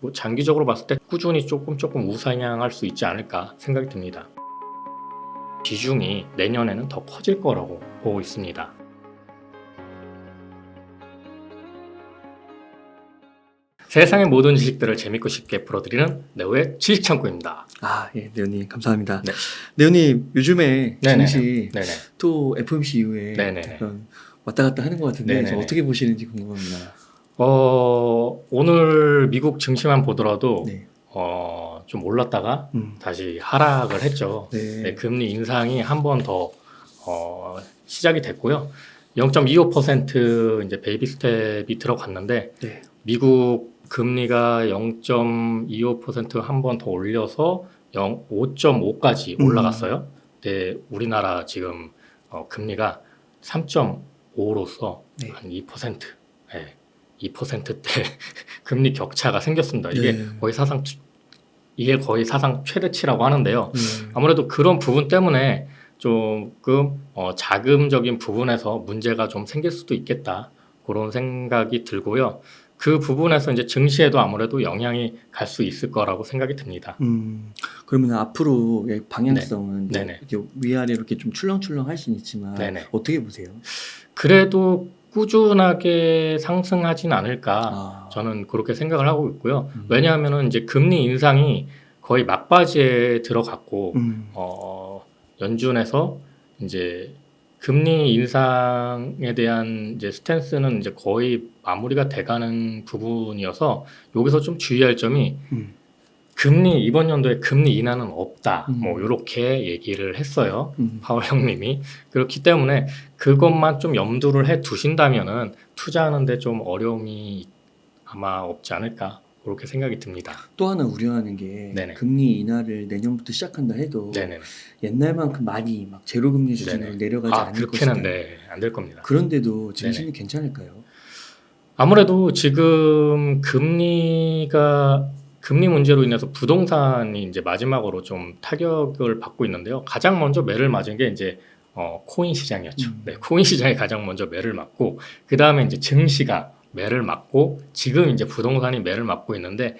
뭐 장기적으로 봤을 때 꾸준히 조금 조금 우상향할 수 있지 않을까 생각이 듭니다. 비중이 내년에는 더 커질 거라고 보고 있습니다. 세상의 모든 지식들을 재밌고 쉽게 풀어드리는 네오의 지식창고입니다. 아, 예, 네오님 감사합니다. 네. 네오님 요즘에. 증시 네네. 또 FOMC 이후에 네네네. 왔다 갔다 하는 것 같은데. 어떻게 보시는지 궁금합니다. 어, 오늘 미국 증시만 보더라도 네. 어, 좀 올랐다가 음. 다시 하락을 했죠. 네. 네, 금리 인상이 한 번 더 어, 시작이 됐고요. 0.25% 이제 베이비 스텝이 들어갔는데 네. 미국 금리가 0.25%한 번 더 올려서 0, 5.5까지 음. 올라갔어요. 근데 우리나라 지금 어, 금리가 3.5로서 네. 한 2%, 네, 2%대 금리 격차가 생겼습니다. 이게 네. 거의 사상 최- 이게 거의 사상 최대치라고 하는데요. 네. 아무래도 그런 부분 때문에 조금 어, 자금적인 부분에서 문제가 좀 생길 수도 있겠다 그런 생각이 들고요. 그 부분에서 이제 증시에도 아무래도 영향이 갈 수 있을 거라고 생각이 듭니다. 음, 그러면 앞으로의 방향성은 네. 위아래 이렇게 좀 출렁출렁 할 수는 있지만 네네. 어떻게 보세요? 그래도 꾸준하게 상승하진 않을까 아, 저는 그렇게 생각을 하고 있고요. 음. 왜냐하면은 이제 금리 인상이 거의 막바지에 들어갔고 음, 어, 연준에서 이제 금리 인상에 대한 이제 스탠스는 이제 거의 마무리가 돼가는 부분이어서 여기서 좀 주의할 점이 음, 금리 이번 연도에 금리 인하는 없다. 음. 뭐 이렇게 얘기를 했어요. 음. 파월 형님이 그렇기 때문에 그것만 좀 염두를 해 두신다면은 투자하는데 좀 어려움이 아마 없지 않을까 그렇게 생각이 듭니다. 또 하나 우려하는 게 네네. 금리 인하를 내년부터 시작한다 해도 네네. 옛날만큼 많이 막 제로 금리 수준으로. 내려가지 아 않을 그렇게는 것이다. 네, 안될 겁니다. 그런데도 증시는 괜찮을까요? 아무래도 지금 금리가 금리 문제로 인해서 부동산이 이제 마지막으로 좀 타격을 받고 있는데요. 가장 먼저 매를 맞은 게 이제 어, 코인 시장이었죠. 음. 네, 코인 시장이 가장 먼저 매를 맞고 그 다음에 이제 증시가 매를 맞고 지금 이제 부동산이 매를 맞고 있는데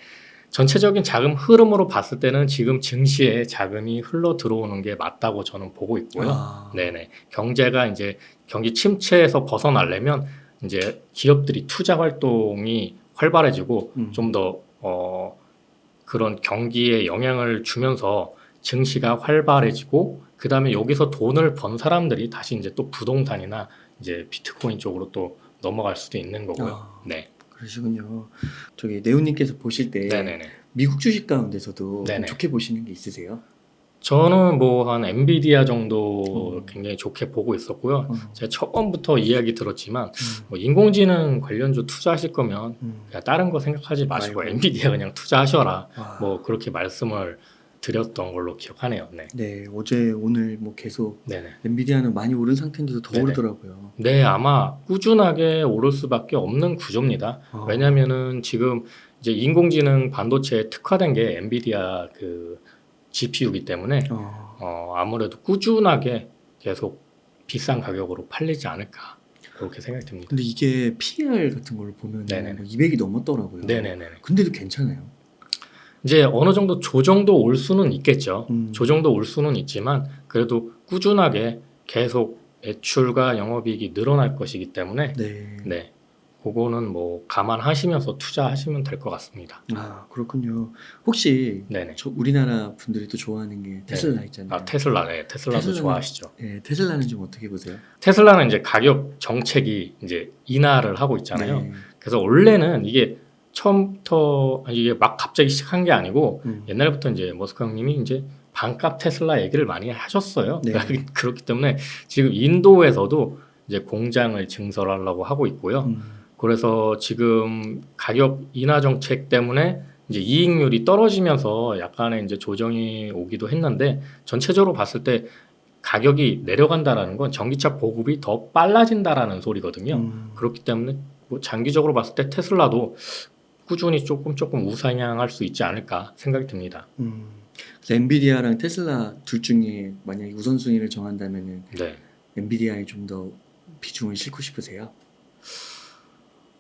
전체적인 자금 흐름으로 봤을 때는 지금 증시에 자금이 흘러 들어오는 게 맞다고 저는 보고 있고요. 아, 네네. 경제가 이제 경기 침체에서 벗어나려면 이제 기업들이 투자 활동이 활발해지고 음. 좀더 어, 그런 경기에 영향을 주면서 증시가 활발해지고 그 다음에 여기서 돈을 번 사람들이 다시 이제 또 부동산이나 이제 비트코인 쪽으로 또 넘어갈 수도 있는 거고요. 아. 네. 그러시군요. 저기 네오님께서 보실 때 네네네. 미국 주식 가운데서도. 좋게 보시는 게 있으세요? 저는 뭐 한 엔비디아 정도 음. 굉장히 좋게 보고 있었고요. 어. 제가 처음부터 이야기 들었지만 음, 뭐 인공지능 관련주 투자하실 거면 음. 그냥 다른 거 생각하지 마시고 아이고. 엔비디아 그냥 투자하셔라. 아, 뭐 그렇게 말씀을 드렸던 걸로 기억하네요. 네. 네 어제 오늘 뭐 계속 네네. 엔비디아는 많이 오른 상태인데도 더 네네. 오르더라고요. 네, 아마 꾸준하게 오를 수밖에 없는 구조입니다. 아, 왜냐면은 지금 이제 인공지능 반도체에 특화된 게 엔비디아 그 GPU이기 때문에 어, 어, 아무래도 꾸준하게 계속 비싼 가격으로 팔리지 않을까 그렇게 생각이 듭니다. 근데 이게 PER 같은 걸 보면. 뭐 200이 넘었더라고요. 네네네. 근데도 괜찮아요. 이제 어느 정도 조정도 올 수는 있겠죠. 음. 조정도 올 수는 있지만 그래도 꾸준하게 계속 매출과 영업이익이 늘어날 것이기 때문에 네. 네. 그거는 뭐 감안하시면서 투자하시면 될 것 같습니다. 아 그렇군요. 혹시 네네. 저 우리나라 분들이 또 좋아하는 게 테슬라 있잖아요. 아 테슬라, 네. 테슬라도 테슬라는- 좋아하시죠. 네, 테슬라는 좀 어떻게 보세요? 테슬라는 이제 가격 정책이 이제 인하를 하고 있잖아요. 네. 그래서 원래는 이게 처음부터 이게 막 갑자기 시작한 게 아니고 음. 옛날부터 이제 머스크 형님이 이제 반값 테슬라 얘기를 많이 하셨어요. 네. 그렇기 때문에 지금 인도에서도 이제 공장을 증설하려고 하고 있고요. 음. 그래서 지금 가격 인하 정책 때문에 이제 이익률이 떨어지면서 약간의 이제 조정이 오기도 했는데 전체적으로 봤을 때 가격이 내려간다라는 건 전기차 보급이 더 빨라진다라는 소리거든요. 음. 그렇기 때문에 뭐 장기적으로 봤을 때 테슬라도 꾸준히 조금 조금 우상향할 수 있지 않을까 생각이 듭니다. 음. 엔비디아랑 테슬라 둘 중에 만약에 우선순위를 정한다면은 네. 엔비디아에 좀 더 비중을 싣고 싶으세요?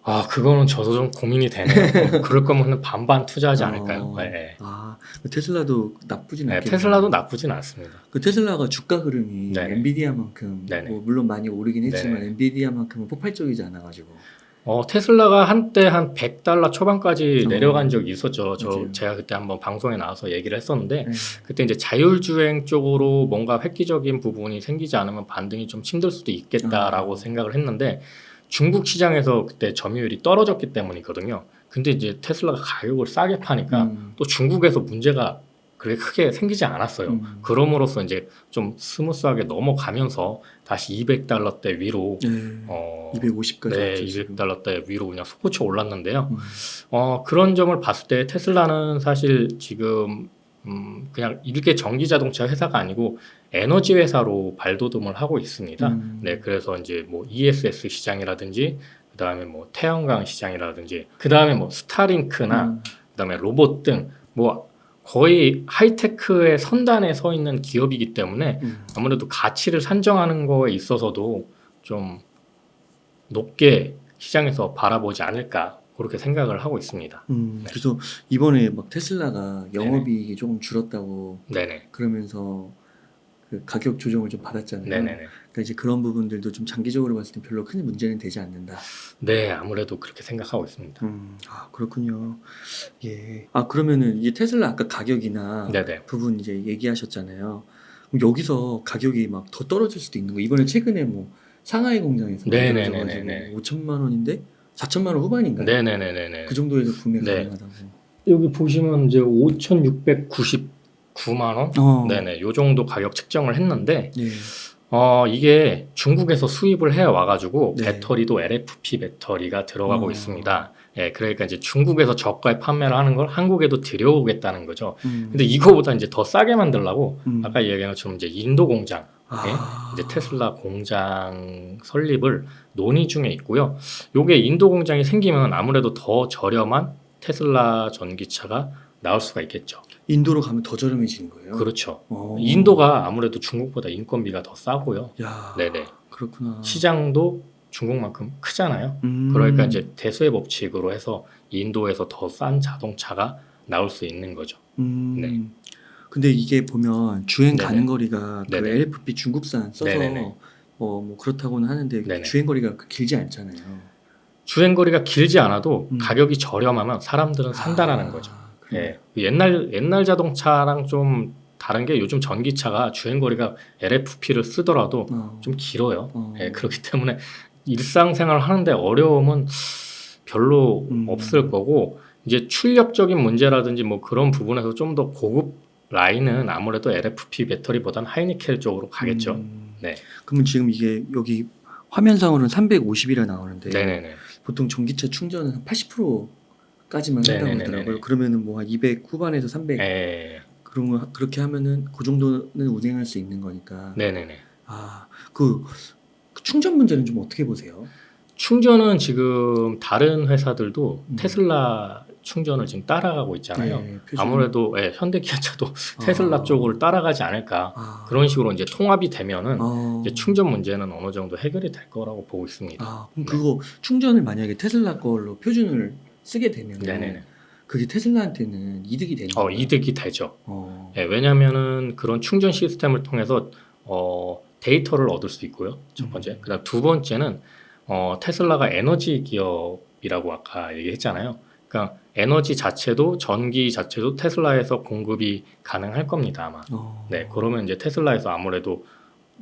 아 그거는 저도 좀 고민이 되네요. 어, 그럴 거면 반반 투자하지 않을까요? 어. 네. 아 테슬라도 나쁘진 네, 않겠네요. 테슬라도 나쁘진 않습니다. 그 테슬라가 주가 흐름이 네네. 엔비디아만큼 네네. 뭐 물론 많이 오르긴 했지만 네네. 엔비디아만큼은 폭발적이지 않아가지고 어, 테슬라가 한때 한 100달러 초반까지 어. 내려간 적이 있었죠. 저 맞아요. 제가 그때 한번 방송에 나와서 얘기를 했었는데 네. 그때 이제 자율주행 쪽으로 뭔가 획기적인 부분이 생기지 않으면 반등이 좀 힘들 수도 있겠다라고 아. 생각을 했는데 중국 시장에서 그때 점유율이 떨어졌기 때문이거든요. 근데 이제 테슬라가 가격을 싸게 파니까 음. 또 중국에서 문제가 그렇게 크게 생기지 않았어요. 음. 그럼으로써 이제 좀 스무스하게 넘어가면서 다시 200달러대 위로 네. 어, 250까지 네, 왔죠, 지금. 200달러대 위로 그냥 솟구쳐 올랐는데요. 음. 어, 그런 점을 봤을 때 테슬라는 사실 지금 음, 그냥 일개 전기 자동차 회사가 아니고 에너지 회사로 발돋움을 하고 있습니다. 음. 네, 그래서 이제 뭐 ESS 시장이라든지 그다음에 뭐 태양광 시장이라든지 그다음에 뭐 스타링크나 음. 그다음에 로봇 등 뭐 거의 하이테크의 선단에 서 있는 기업이기 때문에 음. 아무래도 가치를 산정하는 거에 있어서도 좀 높게 시장에서 바라보지 않을까 그렇게 생각을 하고 있습니다. 음, 네. 그래서 이번에 막 테슬라가 영업이익이 조금 줄었다고 네네. 그러면서 그 가격 조정을 좀 받았잖아요. 네네네. 그러니까 이제 그런 부분들도 좀 장기적으로 봤을 때 별로 큰 문제는 되지 않는다. 네, 아무래도 그렇게 생각하고 있습니다. 음, 아 그렇군요. 예. 아 그러면은 이게 테슬라 아까 가격이나 네네. 부분 이제 얘기하셨잖아요. 여기서 가격이 막 더 떨어질 수도 있는 거. 이번에 최근에 뭐 상하이 공장에서 네네네네네. 5천만 원인데 4천만 원 후반인가요? 네네네네네. 그 정도에서 구매 네. 가능하다고. 여기 보시면 이제 5,699만 원? 어. 네네. 요 정도 가격 측정을 했는데 네. 어, 이게 중국에서 수입을 해 와가지고 네. 배터리도 LFP 배터리가 들어가고 어. 있습니다. 예, 그러니까 이제 중국에서 저가에 판매를 하는 걸 한국에도 들여오겠다는 거죠. 음. 근데 이거보다 이제 더 싸게 만들려고 음. 아까 얘기한 것처럼 이제 인도 공장, 아. 이제 테슬라 공장 설립을 논의 중에 있고요. 요게 인도 공장이 생기면 아무래도 더 저렴한 테슬라 전기차가 나올 수가 있겠죠. 인도로 가면 더 저렴해지는 거예요. 그렇죠. 어. 인도가 아무래도 중국보다 인건비가 더 싸고요. 야. 네네. 그렇구나. 시장도 중국만큼 크잖아요. 음. 그러니까 이제 대수의 법칙으로 해서 인도에서 더 싼 자동차가 나올 수 있는 거죠. 음. 네. 근데 이게 보면 주행 네네. 가는 거리가 그 네네. LFP 중국산 써서 네네네. 어, 뭐 그렇다고는 하는데 네네. 주행 거리가 그 길지 않잖아요. 주행 거리가 길지 않아도 음. 가격이 저렴하면 사람들은 산다라는 아, 거죠. 예. 옛날 옛날 자동차랑 좀 다른 게 요즘 전기차가 주행 거리가 LFP를 쓰더라도 어. 좀 길어요. 어. 예, 그렇기 때문에 일상생활 하는데 어려움은 별로 음. 없을 거고 이제 출력적인 문제라든지 뭐 그런 부분에서 좀 더 고급 라인은 아무래도 LFP 배터리보다는 하이니켈 쪽으로 가겠죠. 음. 네. 그러면 지금 이게 여기 화면상으로는 350이라 나오는데 네네네. 보통 전기차 충전은 한 80%까지만 한다고. 하더라고요. 그러면은 뭐 한 200 후반에서 300 예. 그런 거 그렇게 하면은 그 정도는 운행할 수 있는 거니까. 네네네. 아, 그, 그 충전 문제는 좀 어떻게 보세요? 충전은 지금 다른 회사들도 음. 테슬라 충전을 지금 따라가고 있잖아요. 네, 아무래도 예, 현대 기아차도 테슬라 아. 쪽을 따라가지 않을까 아. 그런 식으로 이제 통합이 되면은 아. 이제 충전 문제는 어느 정도 해결이 될 거라고 보고 있습니다. 아, 그럼 네. 그거 충전을 만약에 테슬라 걸로 표준을 쓰게 되면 네네네. 그게 테슬라한테는 이득이 되는 어? 이득이 되죠. 어. 예, 왜냐하면은 그런 충전 시스템을 통해서 어, 데이터를 얻을 수 있고요. 첫 번째. 음. 그다음 두 번째는 어, 테슬라가 에너지 기업이라고 아까 얘기했잖아요. 그러니까 에너지 자체도 전기 자체도 테슬라에서 공급이 가능할 겁니다 아마. 어. 네, 그러면 이제 테슬라에서 아무래도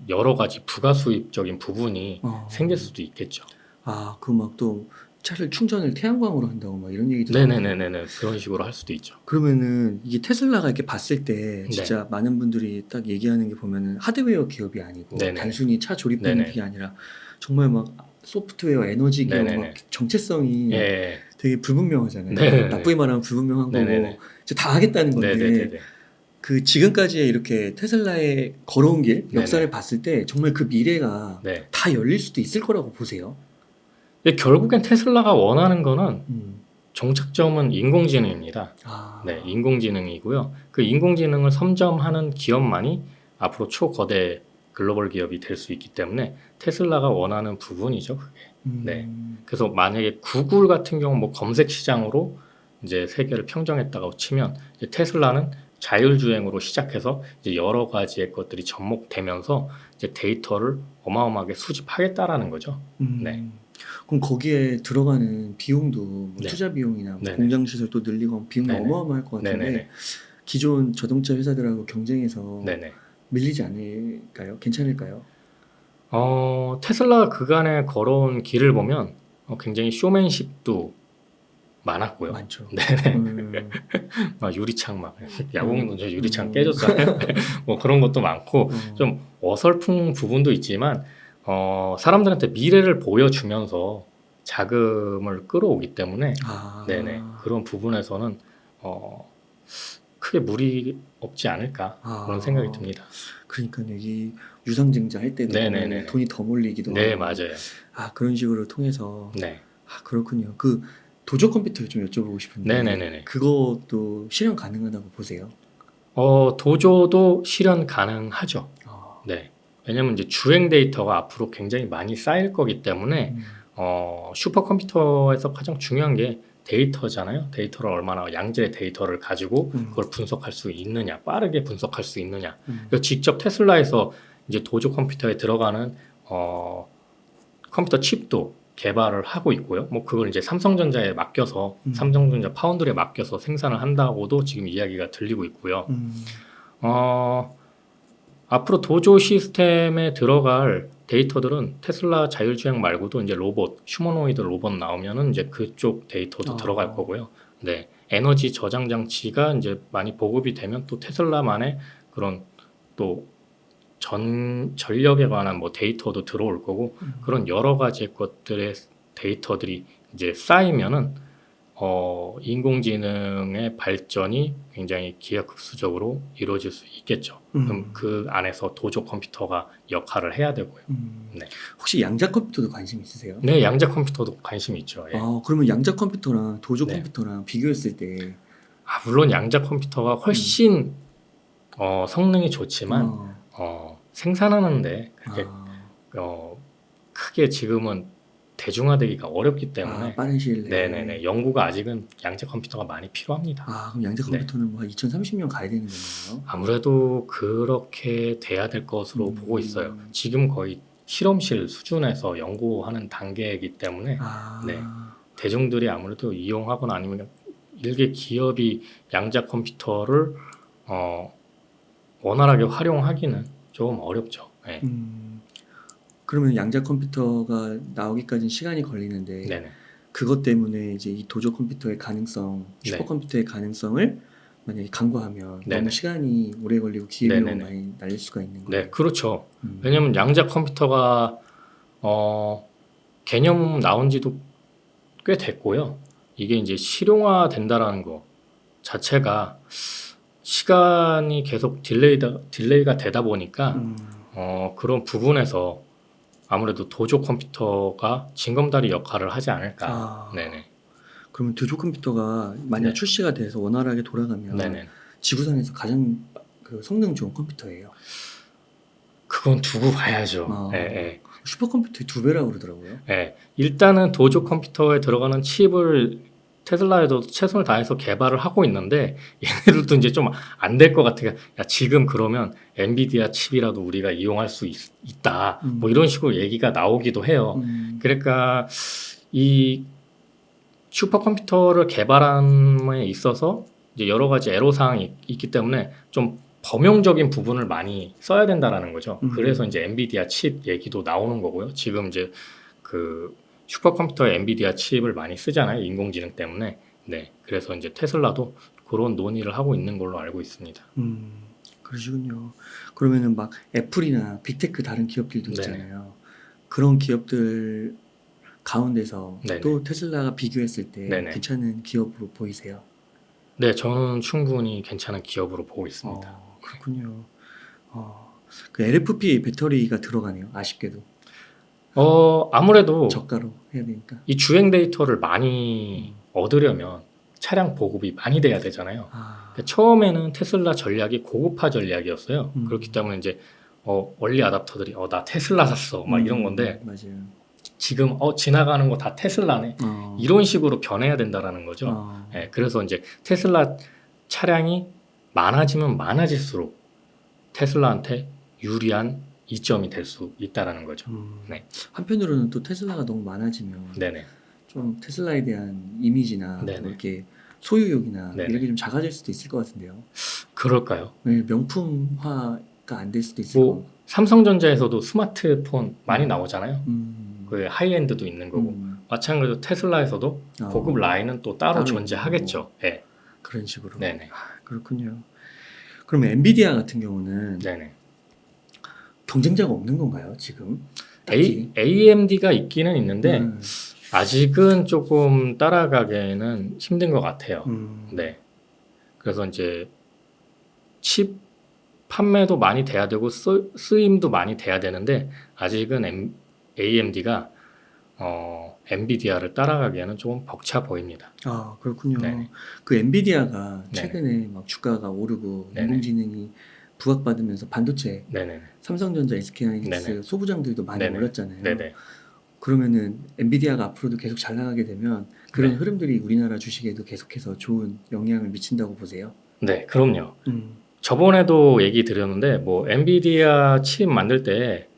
여러 가지 부가 수입적인 부분이 어. 생길 수도 있겠죠. 아, 그 막 또 차를 충전을 태양광으로 한다고 막 이런 얘기도. 네네네네 그런 식으로 할 수도 있죠. 그러면은 이게 테슬라가 이렇게 봤을 때 네. 진짜 많은 분들이 딱 얘기하는 게 보면은 하드웨어 기업이 아니고 네네. 단순히 차 조립하는 네네. 게 아니라 정말 막 소프트웨어 에너지 기업. 막 정체성이 예, 되게 불분명하잖아요. 네네네. 나쁘게 말하면 불분명한 네네네. 거고 진짜 다 하겠다는 건데 네네네. 그 지금까지의 이렇게 테슬라의 걸어온 길. 역사를 봤을 때 정말 그 미래가 네. 다 열릴 수도 있을 거라고 보세요. 근데 결국엔 테슬라가 원하는 거는 음. 종착점은 인공지능입니다. 아. 네, 인공지능이고요. 그 인공지능을 선점하는 기업만이 앞으로 초거대 글로벌 기업이 될 수 있기 때문에 테슬라가 원하는 부분이죠. 그게. 음. 네. 그래서 만약에 구글 같은 경우 뭐 검색 시장으로 이제 세계를 평정했다고 치면 테슬라는 자율주행으로 시작해서 이제 여러 가지의 것들이 접목되면서 이제 데이터를 어마어마하게 수집하겠다라는 거죠. 음. 네. 그럼 거기에 들어가는 비용도 뭐 네. 투자 비용이나 뭐 네네. 공장 시설 또 늘리고 비용이 네네. 어마어마할 것 같은데 네네네. 기존 자동차 회사들하고 경쟁해서 네네. 밀리지 않을까요? 괜찮을까요? 어, 테슬라 그간에 걸어온 길을 보면 어, 굉장히 쇼맨십도 많았고요. 많죠. 네네. 음. 막 유리창 막 야구공 던져 유리창 음. 깨졌잖아요. 뭐 그런 것도 많고 어. 좀 어설픈 부분도 있지만 어, 사람들한테 미래를 보여주면서 자금을 끌어오기 때문에 아. 네네 그런 부분에서는 어, 크게 무리 없지 않을까 아. 그런 생각이 듭니다. 그러니까 여기 유상증자 할 때도 네네네네. 보면 돈이 더 몰리기도 네 하고. 맞아요. 아 그런 식으로 통해서 네 아 그렇군요. 그 도저 컴퓨터 좀 여쭤보고 싶은데 네네네네. 그것도 실현 가능하다고 보세요? 어, 도조도 실현 가능하죠. 아. 네. 왜냐면 이제 주행 데이터가 앞으로 굉장히 많이 쌓일 거기 때문에 음. 어, 슈퍼컴퓨터에서 가장 중요한 게 데이터잖아요. 데이터를 얼마나 양질의 데이터를 가지고 음. 그걸 분석할 수 있느냐, 빠르게 분석할 수 있느냐. 음. 직접 테슬라에서 이제 도조 컴퓨터에 들어가는 어, 컴퓨터 칩도 개발을 하고 있고요. 뭐 그걸 이제 삼성전자에 맡겨서 음. 삼성전자 파운드리에 맡겨서 생산을 한다고도 지금 이야기가 들리고 있고요. 음. 어, 앞으로 도조 시스템에 들어갈 데이터들은 테슬라 자율주행 말고도 이제 로봇, 휴머노이드 로봇 나오면은 이제 그쪽 데이터도 아. 들어갈 거고요. 네. 에너지 저장 장치가 이제 많이 보급이 되면 또 테슬라만의 그런 또 전 전력에 관한 뭐 데이터도 들어올 거고 음. 그런 여러 가지 것들의 데이터들이 이제 쌓이면은 어, 인공지능의 발전이 굉장히 기하급수적으로 이루어질 수 있겠죠. 그럼 음. 그 안에서 도조 컴퓨터가 역할을 해야 되고요. 음. 네. 혹시 양자 컴퓨터도 관심 있으세요? 네, 양자 컴퓨터도 관심이 있죠. 예. 아 그러면 양자 컴퓨터랑 도조 네. 컴퓨터랑 비교했을 때 아, 물론 양자 컴퓨터가 훨씬 어, 성능이 좋지만 어, 어, 생산하는데 그렇게 아, 어, 크게 지금은 대중화되기가 어렵기 아, 때문에 빠른 시일 내에 네네네 연구가 아직은 양자 컴퓨터가 많이 필요합니다. 아 그럼 양자 네. 컴퓨터는 뭐 2030년 가야 되는 거네요. 아무래도 그렇게 돼야 될 것으로 음. 보고 있어요. 지금 거의 실험실 수준에서 연구하는 단계이기 때문에 아, 네. 대중들이 아무래도 이용하거나 아니면 일개 기업이 양자 컴퓨터를 어, 원활하게 활용하기는 좀 어렵죠. 네. 음, 그러면 양자 컴퓨터가 나오기까지는 시간이 걸리는데 네네. 그것 때문에 이제 이 도저 컴퓨터의 가능성, 네. 슈퍼 컴퓨터의 가능성을 만약에 강구하면 네네. 너무 시간이 오래 걸리고 기회비용. 많이 날릴 수가 있는 거예요. 네, 그렇죠. 음. 왜냐면 양자 컴퓨터가 어, 개념 나온 지도 꽤 됐고요. 이게 이제 실용화 된다라는 거 자체가 시간이 계속 딜레이다, 딜레이가 되다 보니까 음, 어, 그런 부분에서 아무래도 도조 컴퓨터가 징검다리 역할을 하지 않을까. 아. 네네. 그러면 도저 컴퓨터가 만약 네. 출시가 돼서 원활하게 돌아가면 네네. 지구상에서 가장 그 성능 좋은 컴퓨터예요. 그건 두고 봐야죠. 아. 예, 예. 슈퍼컴퓨터의 두 배라고 그러더라고요. 예. 일단은 도조 컴퓨터에 들어가는 칩을 테슬라에도 최선을 다해서 개발을 하고 있는데 얘네들도 이제 좀 안 될 것 같아요. 야, 지금 그러면 엔비디아 칩이라도 우리가 이용할 수 있, 다 음. 뭐 이런 식으로 얘기가 나오기도 해요. 음, 그러니까 이 슈퍼컴퓨터를 개발함에 있어서 이제 여러 가지 애로 사항이 있기 때문에 좀 범용적인 부분을 많이 써야 된다라는 거죠. 음. 그래서 이제 엔비디아 칩 얘기도 나오는 거고요. 지금 이제 그 슈퍼컴퓨터에 엔비디아 칩을 많이 쓰잖아요. 인공지능 때문에. 네. 그래서 이제 테슬라도 그런 논의를 하고 있는 걸로 알고 있습니다. 음, 그러시군요. 그러면은 막 애플이나 빅테크 다른 기업들도 네네. 있잖아요. 그런 기업들 가운데서 네네. 또 테슬라가 비교했을 때 네네. 괜찮은 기업으로 보이세요? 네, 저는 충분히 괜찮은 기업으로 보고 있습니다. 어, 그렇군요. 어, 그 LFP 배터리가 들어가네요. 아쉽게도 어, 아무래도 저가로 해야 되니까. 이 주행 데이터를 많이 얻으려면 차량 보급이 많이 돼야 되잖아요. 아, 그러니까 처음에는 테슬라 전략이 고급화 전략이었어요. 음. 그렇기 때문에 이제 어 원리 아답터들이 어 나 테슬라 샀어 막 이런 건데 음, 맞아요. 지금 어 지나가는 거 다 테슬라네 어. 이런 식으로 변해야 된다라는 거죠. 어. 예, 그래서 이제 테슬라 차량이 많아지면 많아질수록 테슬라한테 유리한 이점이 될 수 있다라는 거죠. 음. 네. 한편으로는 또 테슬라가 너무 많아지면 네네. 좀 테슬라에 대한 이미지나 네네. 뭐 이렇게 소유욕이나 네네. 이런 게 좀 작아질 수도 있을 것 같은데요. 그럴까요? 네, 명품화가 안 될 수도 있을 뭐 거고. 삼성전자에서도 스마트폰 많이 나오잖아요. 음. 그 하이엔드도 있는 거고 음. 마찬가지로 테슬라에서도 어, 고급 라인은 또 따로 따로 존재하겠죠. 예. 그런 식으로. 네네. 아, 그렇군요. 그러면 엔비디아 같은 경우는 네네. 경쟁자가 없는 건가요, 지금? A, AMD가 있기는 있는데 음. 아직은 조금 따라가기에는 힘든 것 같아요. 음. 네. 그래서 이제 칩 판매도 많이 돼야 되고 쓰, 쓰임도 많이 돼야 되는데 아직은 M, AMD가 어, 엔비디아를 따라가기에는 조금 벅차 보입니다. 아 그렇군요. 네네. 그 엔비디아가 네네. 최근에 막 주가가 오르고. 인공지능이 부각받으면서 반도체 네네. 삼성전자, SK하이닉스. 소부장들도 많이 네네. 올랐잖아요. 네네. 그러면은 엔비디아가 앞으로도 계속 잘 나가게 되면 그런 네. 흐름들이 우리나라 주식에도 계속해서 좋은 영향을 미친다고 보세요. 네, 그럼요. 음. 저번에도 얘기 드렸는데 뭐 엔비디아 칩 만들 때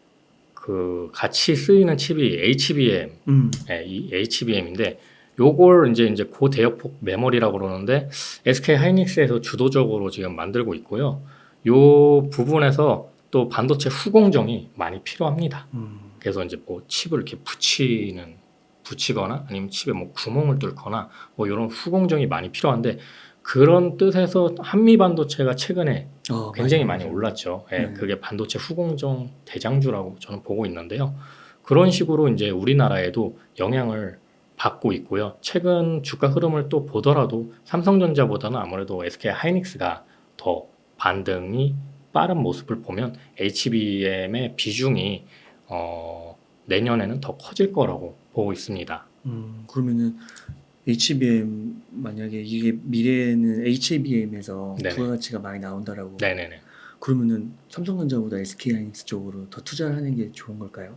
그 같이 쓰이는 칩이 HBM, 음. 예, 이 HBM인데 요걸 이제 이제 고대역폭 메모리라고 그러는데 SK 하이닉스에서 주도적으로 지금 만들고 있고요. 요 부분에서 또 반도체 후공정이 많이 필요합니다. 음. 그래서 이제 뭐 칩을 이렇게 붙이는 붙이거나 아니면 칩에 뭐 구멍을 뚫거나 뭐 이런 후공정이 많이 필요한데 그런 뜻에서 한미 반도체가 최근에 어, 굉장히 많이 맞아요. 올랐죠. 예, 네. 그게 반도체 후공정 대장주라고 저는 보고 있는데요. 그런 식으로 이제 우리나라에도 영향을 받고 있고요. 최근 주가 흐름을 또 보더라도 삼성전자보다는 아무래도 SK 하이닉스가 더 반등이 빠른 모습을 보면 HBM의 비중이 어, 내년에는 더 커질 거라고 보고 있습니다. 음, 그러면은 HBM 만약에 이게 미래에는 HBM에서 네네. 부가가치가 많이 나온다라고 네네네. 그러면은 삼성전자보다 SK하이닉스 쪽으로 더 투자를 하는 게 좋은 걸까요?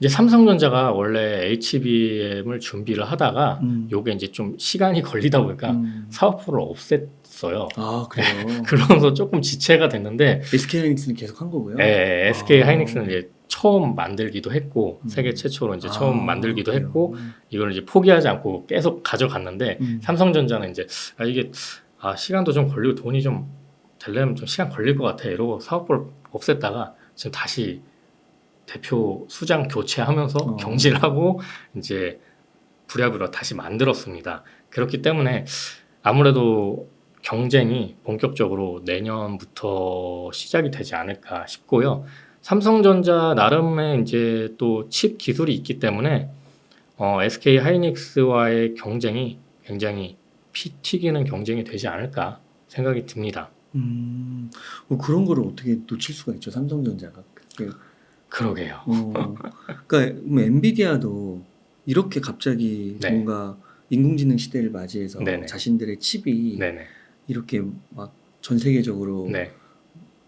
이제 삼성전자가 원래 HBM을 준비를 하다가 음. 요게 이제 좀 시간이 걸리다 보니까 음. 사업부를 없앴 어요. 아 그래요. 그러면서 조금 지체가 됐는데 SK하이닉스는 계속 한 거고요. 예, SK 아. 하이닉스는 이제 처음 만들기도 했고 음. 세계 최초로 이제 아, 처음 만들기도 그래요. 했고 이걸 이제 포기하지 않고 계속 가져갔는데 음. 삼성전자는 이제 아 이게 아 시간도 좀 걸리고 돈이 좀 되려면 좀 시간 걸릴 것 같아 이러고 사업부를 없앴다가 지금 다시 대표 수장 교체하면서 어. 경질을 하고 이제 부랴부랴 다시 만들었습니다. 그렇기 때문에 아무래도 경쟁이 본격적으로 내년부터 시작이 되지 않을까 싶고요. 삼성전자 나름의 이제 또 칩 기술이 있기 때문에 어, SK 하이닉스와의 경쟁이 굉장히 피 튀기는 경쟁이 되지 않을까 생각이 듭니다. 음, 뭐 그런 거를 어떻게 놓칠 수가 있죠 삼성전자가. 그, 그러게요. 어, 그러니까 뭐 엔비디아도 이렇게 갑자기 네. 뭔가 인공지능 시대를 맞이해서 네네. 자신들의 칩이 네네. 이렇게 막 전 세계적으로 네.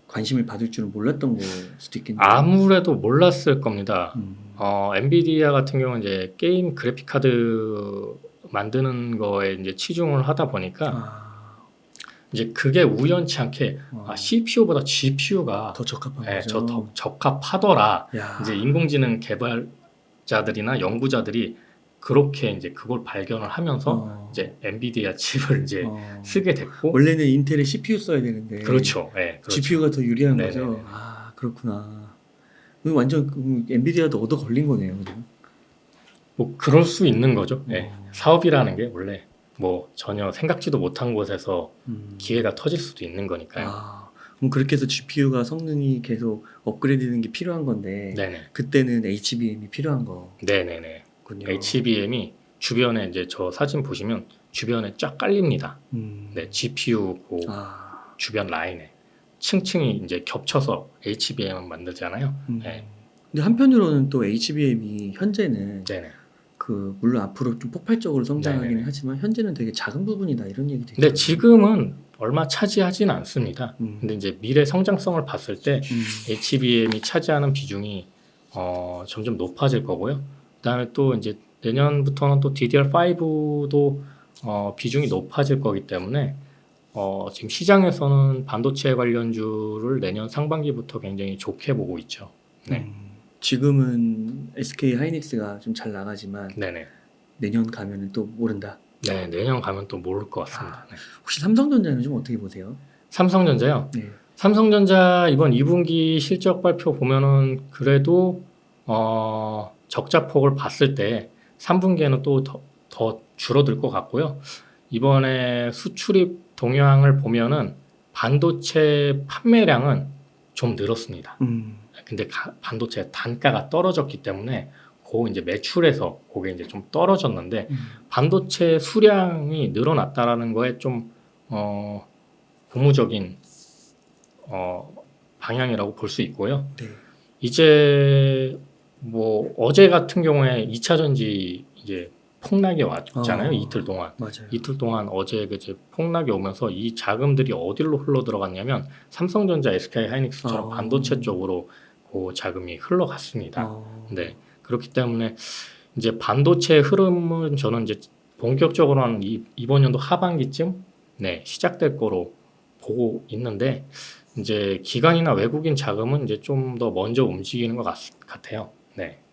관심을 받을 줄은 몰랐던 걸 수도 있겠네요. 아무래도 몰랐을 겁니다. 음. 어, 엔비디아 같은 경우는 이제 게임 그래픽 카드 만드는 거에 이제 치중을 하다 보니까 아, 이제 그게 우연치 않게 어, 아, CPU보다 GPU가 더 적합한 예, 거죠. 저더 적합하더라. 야. 이제 인공지능 개발자들이나 연구자들이 그렇게 이제 그걸 발견을 하면서 어, 이제 엔비디아 칩을 이제 어. 쓰게 됐고 원래는 인텔의 CPU 써야 되는데 그렇죠. 예, 그렇죠. GPU가 더 유리한 네네네. 거죠. 아 그렇구나. 완전 그 엔비디아도 얻어 걸린 거네요. 그죠? 뭐 그럴 수 있는 거죠. 예. 어. 사업이라는 게 원래 뭐 전혀 생각지도 못한 곳에서 음. 기회가 터질 수도 있는 거니까요. 아, 그럼 그렇게 해서 GPU가 성능이 계속 업그레이드되는 게 필요한 건데 네네. 그때는 HBM이 필요한 거군요. 네 네네. HBM이 주변에 이제 저 사진 보시면 주변에 쫙 깔립니다. 음. 네, GPU 그 아, 주변 라인에 층층이 이제 겹쳐서 HBM을 만들잖아요. 음. 네. 근데 한편으로는 또 HBM이 현재는 네네. 그 물론 앞으로 좀 폭발적으로 성장하기는 네네네. 하지만 현재는 되게 작은 부분이다 이런 얘기도 근데 있어요. 지금은 얼마 차지하지는 않습니다. 음. 근데 이제 미래 성장성을 봤을 때 음. HBM이 차지하는 비중이 어, 점점 높아질 거고요. 그다음에 또 이제 내년부터는 또 DDR5도 어, 비중이 높아질 거기 때문에 어, 지금 시장에서는 반도체 관련주를 내년 상반기부터 굉장히 좋게 보고 있죠. 네, 음. 지금은 SK 하이닉스가 좀 잘 나가지만 네네. 내년 가면은 또 모른다. 네, 내년 가면 또 모를 것 같습니다. 네. 혹시 삼성전자는 좀 어떻게 보세요? 삼성전자요. 네. 삼성전자 이번 2분기 실적 발표 보면은 그래도 어, 적자폭을 봤을 때 3분기에는 또더 줄어들 것 같고요. 이번에 수출입 동향을 보면은 반도체 판매량은 좀 늘었습니다. 음. 근데 가- 반도체 단가가 떨어졌기 때문에 그 이제 매출에서 그게 이제 좀 떨어졌는데 음. 반도체 수량이 늘어났다라는 거에 좀 어, 고무적인 어, 방향이라고 볼 수 있고요. 네. 이제 뭐 어제 같은 경우에 2차 전지 이제 폭락이 왔잖아요. 어. 이틀 동안. 맞아요. 이틀 동안 어제 그 이제 폭락이 오면서 이 자금들이 어디로 흘러 들어갔냐면 삼성전자, SK 하이닉스처럼 어. 반도체 쪽으로 그 자금이 흘러갔습니다. 어. 네. 그렇기 때문에 이제 반도체 흐름은 저는 이제 본격적으로 한 이, 이번 연도 하반기쯤 네, 시작될 거로 보고 있는데 이제 기관이나 외국인 자금은 이제 좀 더 먼저 움직이는 것 같, 같아요. 네.